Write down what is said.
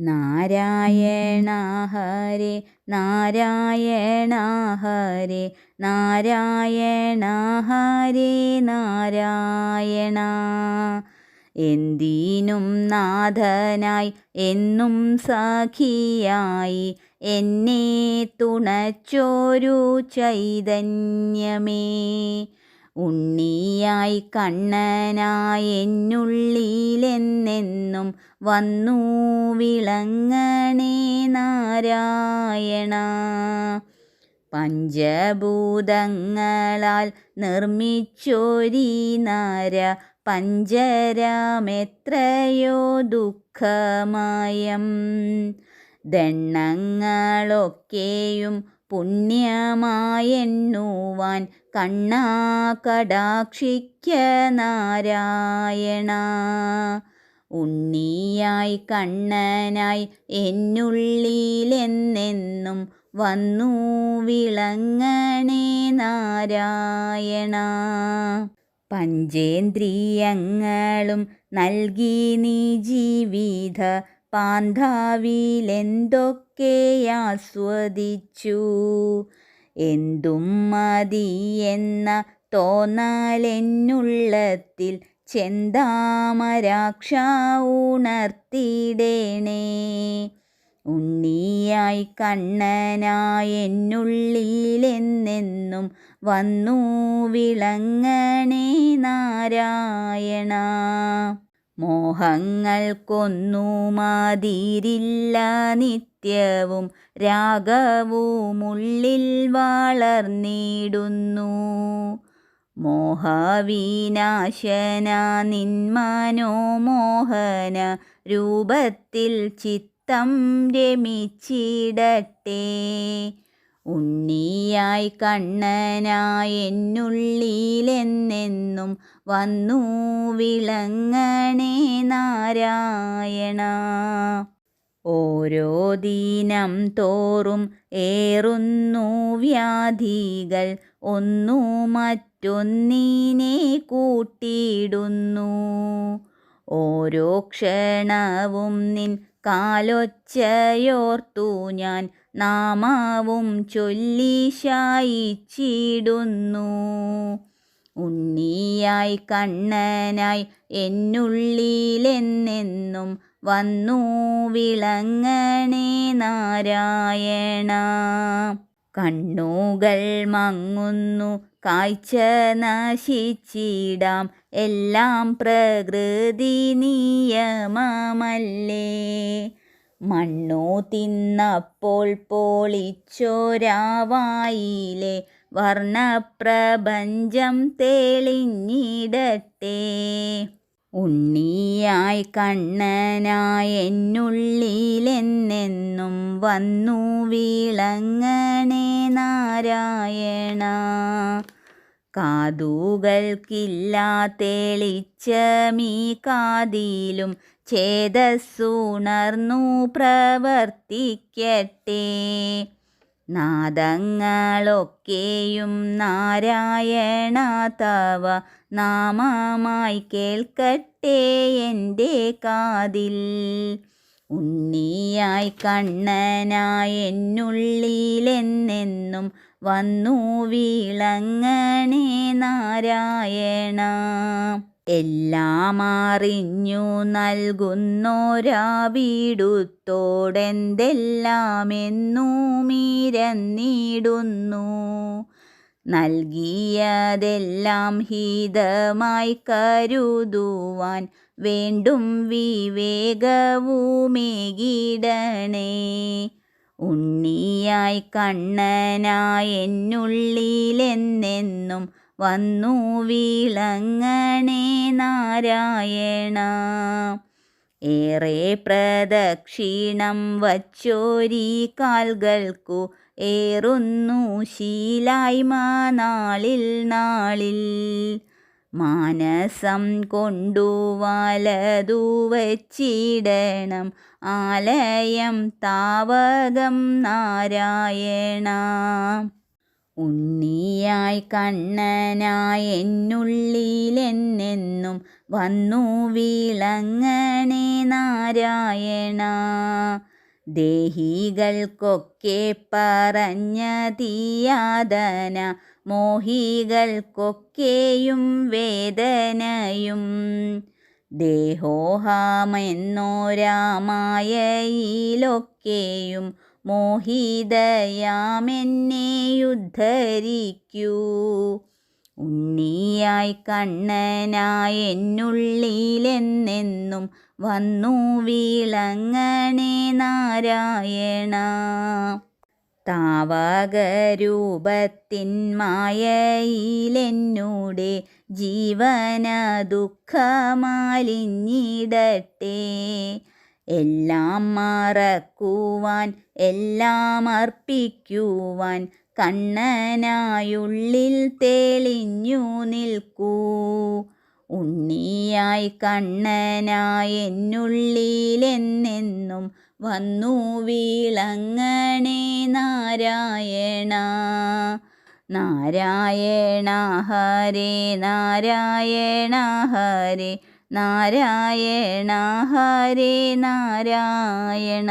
നാരായണ ഹരേ നാരായണ ഹരേ നാരായണ ഹരേ നാരായണ. എന്തിനും നാഥനായി എന്നും സഖിയായി എന്നെ തുണച്ചോരു ചൈതന്യമേ. ഉണ്ണിയായി കണ്ണനായി എന്നുള്ളിലെന്നെന്നും വന്നു വിളങ്ങണേ നാരായണ. പഞ്ചഭൂതങ്ങളാൽ നിർമ്മിച്ചൊരീ നാര പഞ്ചരാമെത്രയോ ദുഃഖമയം. ദണ്ണങ്ങളൊക്കെയും പുണ്യമായെണ്ണുവാൻ കണ്ണാ കടാക്ഷിക്ക നാരായണ. ഉണ്ണിയായി കണ്ണനായി എന്നുള്ളിലെന്നെന്നും വന്നു വിളങ്ങണേ നാരായണ. പഞ്ചേന്ദ്രിയങ്ങളും നൽകി നീ ജീവിത പാന്താവിലെന്തൊക്കെ ആസ്വദിച്ചു എന്തും മതി എന്ന തോന്നലെന്നുള്ളത്തിൽ ചെന്താമരാക്ഷ ഉണർത്തിടേണേ ഉണ്ണിയായി കണ്ണനായി എന്നുള്ളിലെന്നെന്നും വന്നു വിളങ്ങണേ നാരായണ. മോഹങ്ങൾക്കൊന്നുമാതിരില്ല നിത്യവും രാഗവുമുള്ളിൽ വളർന്നിടുന്നു. മോഹവിനാശന നിന്മനോമോഹന രൂപത്തിൽ ചിത്തം രമിച്ചിടട്ടെ. ഉണ്ണിയായി കണ്ണനായി വന്നു വിളങ്ങണേ നാരായണ. ഓരോ ദീനം തോറും ഏറുന്നു വ്യാധികൾ ഒന്നു മറ്റൊന്നിനെ കൂട്ടിയിടുന്നു. ഓരോ ക്ഷണവും നിൻ കാലൊച്ചയോർത്തു ഞാൻ നാമാവും ചൊല്ലി ശായിച്ചിടുന്നു. ഉണ്ണിയായി കണ്ണനായി എന്നുള്ളിലെന്നെന്നും വന്നു വിളങ്ങണേ നാരായണ. കണ്ണുകൾ മങ്ങുന്നു കാഴ്ച നശിച്ചിടാം എല്ലാം പ്രകൃതി നിയമമല്ലേ? മണ്ണു തിന്നപ്പോൾ പോളിച്ചോരാവായിലെ വർണപ്രപഞ്ചം തെളിഞ്ഞിടത്തെ ഉണ്ണിയായി കണ്ണനായി എന്നുള്ളിലെന്നെന്നും വന്നു വിളങ്ങണേ നാരായണ. കാതുകൾക്കില്ല തെളിച്ചമീ കാതിലും ഛേദസ്സുണർന്നു പ്രവർത്തിക്കട്ടെ. നാദങ്ങളൊക്കെയും നാരായണ തവ നാമമായി കേൾക്കട്ടെ എന്റെ കാതിൽ. ഉണ്ണിയായി കണ്ണനായി എന്നുള്ളിലെന്നെന്നും വന്നു വീളങ്ങണേ നാരായണ. എല്ലാം അറിഞ്ഞു നൽകുന്നോരാ വീടുത്തോടെന്തെല്ലാമെന്നുമിരന്നിടുന്നു നൽകിയതെല്ലാം ഹീതമായി കരുതുവാൻ വേണ്ടും വിവേകവുമേകിടണേ. ഉണ്ണിയായി കണ്ണനായി എന്നുള്ളിലെന്നെന്നും വന്നു വിളങ്ങണേ നാരായണ. ഏറെ പ്രദക്ഷിണം വച്ചോരി കാൽകൾക്കു ഏറുന്നു ശീലായ്മ നാളിൽ നാളിൽ. മാനസം കൊണ്ടു വലതു വച്ചിടണം. ആലയം താവകം നാരായണ. ഉണ്ണിയായി കണ്ണനായി എന്നുള്ളിലെന്നെന്നും വന്നു വിളങ്ങണേ നാരായണ. ദേഹികൾക്കൊക്കെ പറഞ്ഞ തീയാതന മോഹികൾക്കൊക്കെയും വേദനയും. ദേഹോഹാമെന്നോരാമായയിലൊക്കെയും മോഹിതയാമെന്നെയുദ്ധരിക്കൂ ഉണ്ണിയായി കണ്ണനായി എന്നുള്ളിലെന്നെന്നും വന്നു വിളങ്ങണേ നാരായണ. താവകരൂപത്തിൻ മായയിലെന്നൂടെ ജീവന ദുഃഖമാലിഞ്ഞിടട്ടെ എല്ലാം മറക്കുവാൻ എല്ലാം അർപ്പിക്കുവാൻ കണ്ണനായുള്ളിൽ തെളിഞ്ഞു നിൽക്കൂ. ഉണ്ണിയായി കണ്ണനായി എന്നുള്ളിലെന്നെന്നും വന്നു വീളങ്ങണേ നാരായണ. നാരായണ ഹരേ നാരായണ ഹരേ നാരായണ ഹരേ നാരായണ.